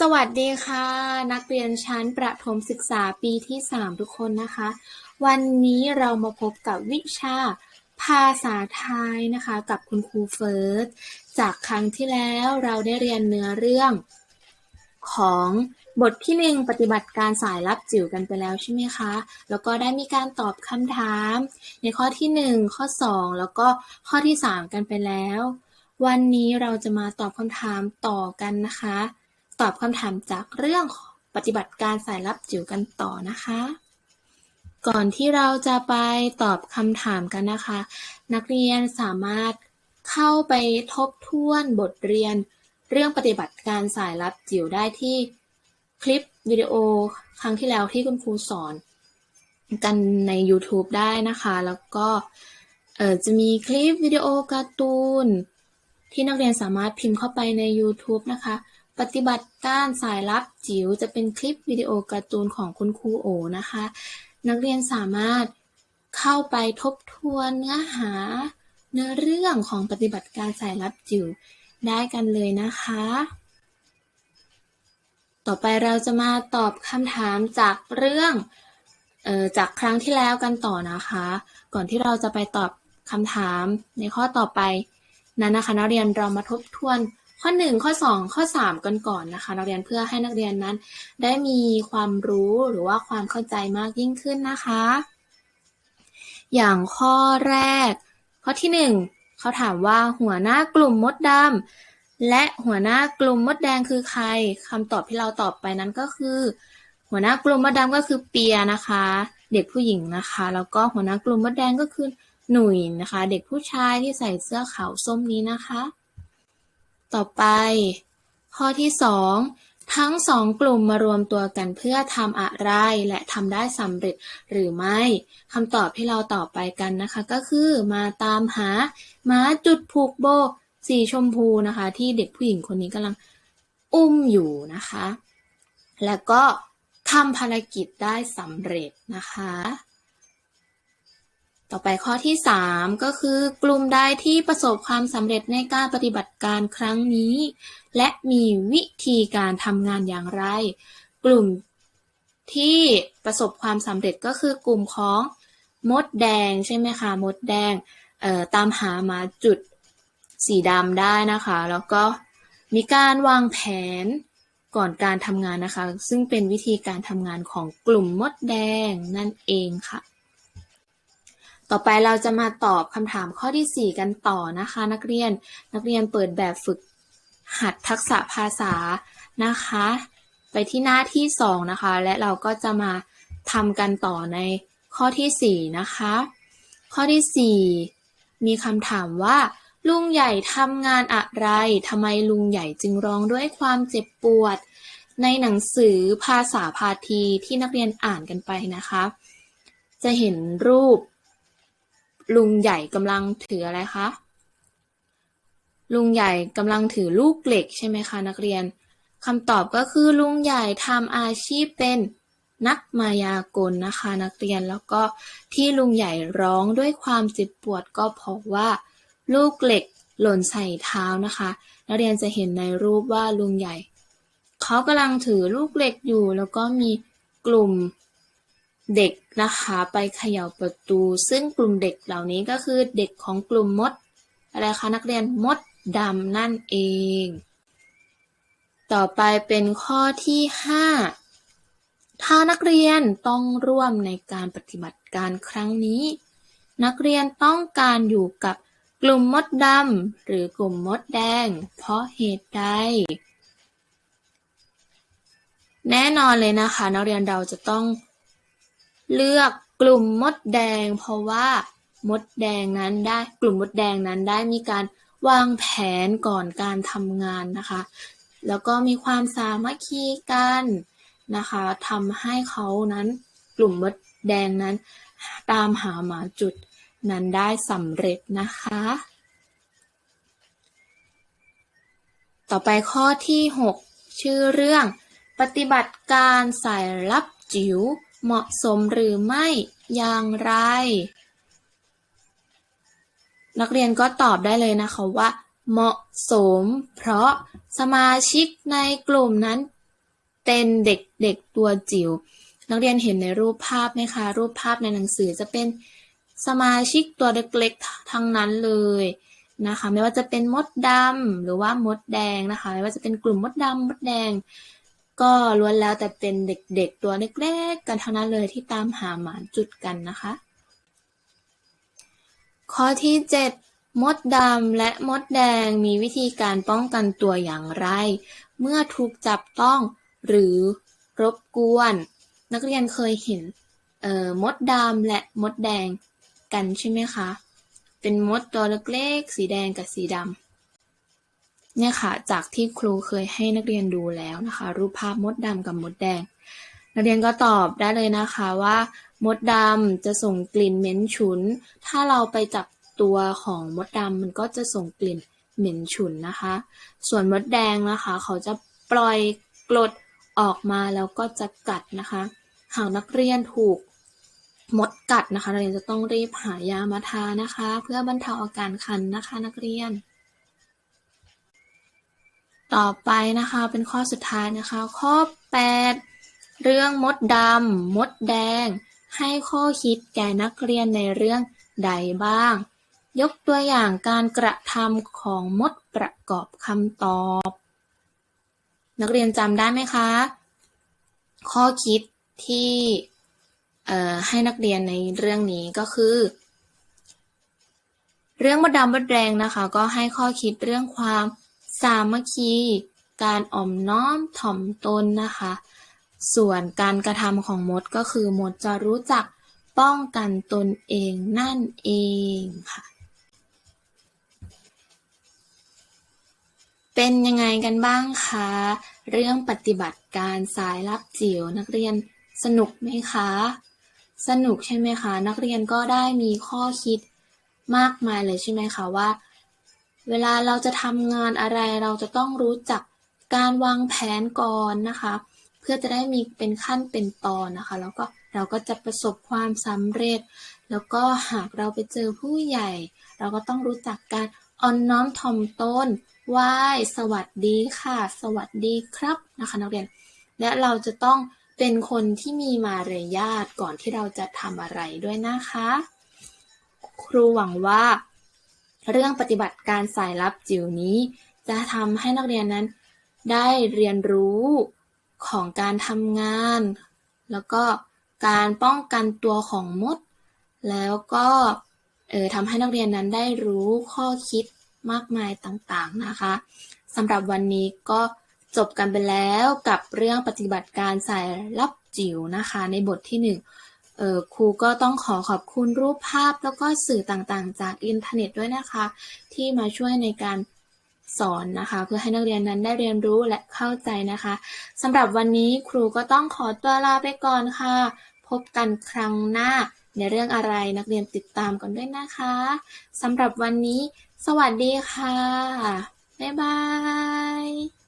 สวัสดีค่ะ นักเรียนชั้นประถมศึกษาปีที่ 3 ทุกคนนะคะ วันนี้เรามาพบกับวิชาภาษาไทยนะคะ กับคุณครูเฟิร์สจากครั้งที่แล้วเราได้เรียนเนื้อเรื่องของบทที่หนึ่งปฏิบัติการสายลับจิ๋วกันไปแล้วใช่ไหมคะ แล้วก็ได้มีการตอบคำถาม ในข้อที่หนึ่งข้อสองแล้วก็ข้อที่สามกันไปแล้ว วันนี้เราจะมาตอบคำถามต่อกันนะคะ ตอบคำถามจากเรื่องปฏิบัติการสายลับจิ๋วกันต่อนะคะ ก่อนที่เราจะไปตอบคำถามกันนะคะ นักเรียนสามารถเข้าไปทบทวนบทเรียน เรื่องปฏิบัติการสายลับจิ๋วได้ที่คลิปวิดีโอครั้งที่แล้วที่คุณครูสอนกันใน YouTube ได้นะคะ แล้วก็จะมีคลิปวิดีโอการ์ตูน ที่นักเรียนสามารถพิมพ์เข้าไปใน YouTube นะคะ ปฏิบัติการสายลับจิ๋วจะเป็นคลิปวิดีโอการ์ตูนของคุณครูโอนะคะ นักเรียนสามารถเข้าไปทบทวนเนื้อหาเนื้อเรื่องของปฏิบัติการสายลับจิ๋วได้กันเลยนะคะ ต่อไปเราจะมาตอบคำถามจากเรื่องออจากครั้งที่แล้วกันต่อนะคะ ก่อนที่เราจะไปตอบคำถามในข้อต่อไปนั้นนะคะนักเรียนเรามาทบทวน ข้อ 1 ข้อ 2 ข้อ 3 กันก่อนนะคะ นักเรียนเพื่อให้นักเรียนนั้น ได้มีความรู้หรือว่าความเข้าใจมากยิ่งขึ้นนะคะ อย่างข้อแรก ข้อที่ 1 เขาถามว่าหัวหน้ากลุ่มมดดำและหัวหน้ากลุ่มมดแดงคือใครคำตอบที่เราตอบไปนั้นก็คือ หัวหน้ากลุ่มมดดำก็คือเปียนะคะ เด็กผู้หญิงนะคะ แล้วก็หัวหน้ากลุ่มมดแดงก็คือหนุ่ยนะคะ เด็กผู้ชายที่ใส่เสื้อขาวส้มนี้นะคะ ต่อไป ข้อที่สองทั้งสองกลุ่มมารวมตัวกันเพื่อทำอะไร และทำได้สำเร็จหรือไม่คำตอบที่เราตอบไปกันนะคะ ก็คือมาตามหาหมาจุดผูกโบสีชมพูนะคะ ที่เด็กผู้หญิงคนนี้กำลังอุ้มอยู่นะคะ แล้วก็ทำภารกิจได้สำเร็จนะคะ ต่อไปข้อที่ 3 ก็คือกลุ่มใดที่ประสบความสำเร็จในการปฏิบัติการครั้งนี้ และมีวิธีการทำงานอย่างไร กลุ่มที่ประสบความสำเร็จก็คือกลุ่มของมดแดงใช่ไหมคะมดแดงตามหามาจุดสีดำได้นะคะ แล้วก็มีการวางแผนก่อนการทำงานนะคะ ซึ่งเป็นวิธีการทำงานของกลุ่มมดแดงนั่นเองค่ะ ต่อไปเราจะมาตอบคำถามข้อที่ 4 กันต่อนะคะ นักเรียนนักเรียนเปิดแบบฝึกหัดทักษะภาษานะคะ ไปที่หน้าที่ 2 นะคะ และเราก็จะมาทำกันต่อในข้อที่ 4 นะคะ ข้อที่ 4 มีคำถามว่า ลุงใหญ่ทำงานอะไรทำไมลุงใหญ่จึงร้องด้วยความเจ็บปวด ในหนังสือภาษาพาทีที่นักเรียนอ่านกันไปนะคะ จะเห็นรูป ลุงใหญ่กำลังถืออะไรคะ ลุงใหญ่กำลังถือลูกเหล็กใช่ไหมคะนักเรียนคำตอบก็คือลุงใหญ่ทำอาชีพเป็นนักมายากลนะคะนักเรียนแล้วก็ที่ลุงใหญ่ร้องด้วยความเจ็บปวดก็เพราะว่า ลูกเหล็กหล่นใส่เท้านะคะ นักเรียนจะเห็นในรูปว่าลุงใหญ่ เขากำลังถือลูกเหล็กอยู่ แล้วก็มีกลุ่ม เด็กนะคะไปเขย่าประตู ซึ่งกลุ่มเด็กเหล่านี้ก็คือเด็กของกลุ่มมด อะไรคะนักเรียนมดดำนั่นเอง ต่อไปเป็นข้อที่ 5 ถ้านักเรียนต้องร่วมในการปฏิบัติการครั้งนี้ นักเรียนต้องการอยู่กับกลุ่มมดดำหรือกลุ่มมดแดง เพราะเหตุใดแน่นอนเลยนะคะ นักเรียนเราจะต้อง เลือกกลุ่มมดแดง เพราะว่ามดแดงนั้นได้กลุ่มมดแดงนั้นได้มีการวางแผนก่อนการทำงานนะคะ แล้วก็มีความสามัคคีกันนะคะทำให้เขานั้นกลุ่มมดแดงนั้น ตามหาหมาจุดนั้นได้สำเร็จนะคะ ต่อไปข้อที่ 6 ชื่อเรื่อง ปฏิบัติการสายลับจิ๋ว เหมาะสมหรือไม่อย่างไร นักเรียนก็ตอบได้เลยนะคะว่า เหมาะสม เพราะสมาชิกในกลุ่มนั้นเป็นเด็กๆตัวจิ๋วนักเรียนเห็นในรูปภาพไหมคะ รูปภาพในหนังสือจะเป็นสมาชิกตัวเล็กๆทั้งนั้นเลยนะคะ ไม่ว่าจะเป็นมดดำหรือว่ามดแดงนะคะ ไม่ว่าจะเป็นกลุ่มมดดำมดแดง ก็ล้วนแล้วแต่เป็นเด็ก ๆ ตัวเล็ก ๆ กันทั้งนั้นเลยที่ตามหาหมาจุดกันนะคะ ข้อที่ 7 มดดำและมดแดงมีวิธีการป้องกันตัวอย่างไร เมื่อถูกจับต้องหรือรบกวน นักเรียนเคยเห็นมดดำและมดแดงกันใช่ไหมคะ เป็นมดตัวเล็กๆ สีแดงกับสีดำ เนี่ยค่ะ จากที่ครูเคยให้นักเรียนดูแล้วนะคะ รูปภาพมดดำกับมดแดง นักเรียนก็ตอบได้เลยนะคะว่ามดดำจะส่งกลิ่นเหม็นฉุน ถ้าเราไปจับตัวของมดดำมันก็จะส่งกลิ่นเหม็นฉุนนะคะ ส่วนมดแดงนะคะ เขาจะปล่อยกรดออกมาแล้วก็จะกัดนะคะ หากนักเรียนถูกมดกัดนะคะ นักเรียนจะต้องรีบหายามาทานะคะ เพื่อบรรเทาอาการคันนะคะนักเรียน ต่อไปนะคะเป็นข้อสุดท้ายนะคะ ข้อ 8 เรื่องมดดำมดแดง ให้ข้อคิดแก่นักเรียนในเรื่องใดบ้าง ยกตัวอย่างการกระทำของมดประกอบคำตอบ นักเรียนจำได้ไหมคะ ข้อคิดที่ให้นักเรียนในเรื่องนี้ก็คือ เรื่องมดดำมดแดงนะคะ ก็ให้ข้อคิดเรื่องความ สามัคคี การอ่อมน้อมถ่อมตนนะคะ ส่วนการกระทำของมดก็คือมดจะรู้จักป้องกันตนเองนั่นเองค่ะเป็นยังไงกันบ้างคะ เรื่องปฏิบัติการสายลับจิ๋วนักเรียนสนุกไหมคะ สนุกใช่ไหมคะ นักเรียนก็ได้มีข้อคิดมากมายเลยใช่ไหมคะว่า เวลาเราจะทำงานอะไรเราจะต้องรู้จักการวางแผนก่อนนะคะ เพื่อจะได้มีเป็นขั้นเป็นตอนนะคะ แล้วก็เราก็จะประสบความสำเร็จ แล้วก็หากเราไปเจอผู้ใหญ่ เราก็ต้องรู้จักการอ่อนน้อมถ่อมตนไหว้สวัสดีค่ะ สวัสดีครับนะคะ นักเรียน และเราจะต้องเป็นคนที่มีมารยาทก่อนที่เราจะทำอะไรด้วยนะคะ ครูหวังว่า เรื่องปฏิบัติการสายลับจิ๋วนี้ จะทำให้นักเรียนนั้น ได้เรียนรู้ของการทำงาน แล้วก็การป้องกันตัวของมด แล้วก็เออทำให้นักเรียนนั้นได้รู้ข้อคิดมากมายต่างๆนะคะสำหรับวันนี้ก็จบกันไปแล้วกับเรื่องปฏิบัติการสายลับจิ๋วนะคะ ในบทที่หนึ่ง ครูก็ต้องขอขอบคุณรูปภาพแล้วก็สื่อต่างๆ จากอินเทอร์เน็ตด้วยนะคะ ที่มาช่วยในการสอนนะคะ เพื่อให้นักเรียนนั้นได้เรียนรู้และเข้าใจนะคะสำหรับวันนี้ครูก็ต้องขอตัวลาไปก่อนค่ะ พบกันครั้งหน้าในเรื่องอะไรนักเรียนติดตามกันด้วยนะคะสำหรับวันนี้ สวัสดีค่ะ บ๊ายบาย